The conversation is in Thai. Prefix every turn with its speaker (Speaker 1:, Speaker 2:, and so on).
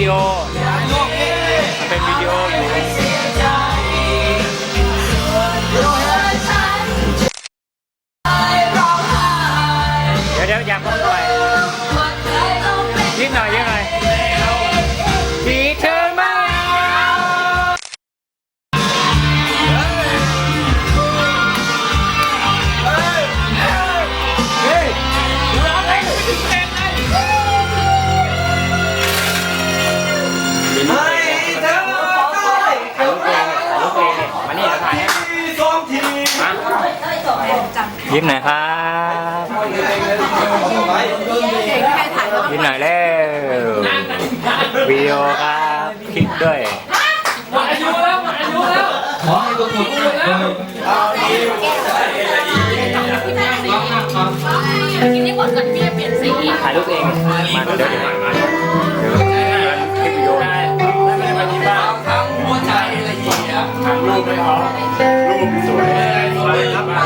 Speaker 1: ดีโอมันเป็นวิดีโออยู่เดี๋ยวเดี๋ยวอยากพูดหน่อยนิดหน่อย ยิ้มหน่อยครับยิ้มหน่อยแล้ววิดีโอครับคลิปด้วยหมดอายุแล้วหมดอายุแล้ว
Speaker 2: ขอให้ทุกคนเอ
Speaker 3: อกินให้หมดก่อนพี่จะเปลี่ยนสี
Speaker 4: ถ่ายรูปเองม
Speaker 1: าเดี๋ยวเดี๋ยวเดี๋ยวคลิปวิดีโอได้ได้มาที่บ้านทั้งหัวใจละเอียดถ่ายรูปไม่พอรูปสวยสวยครับ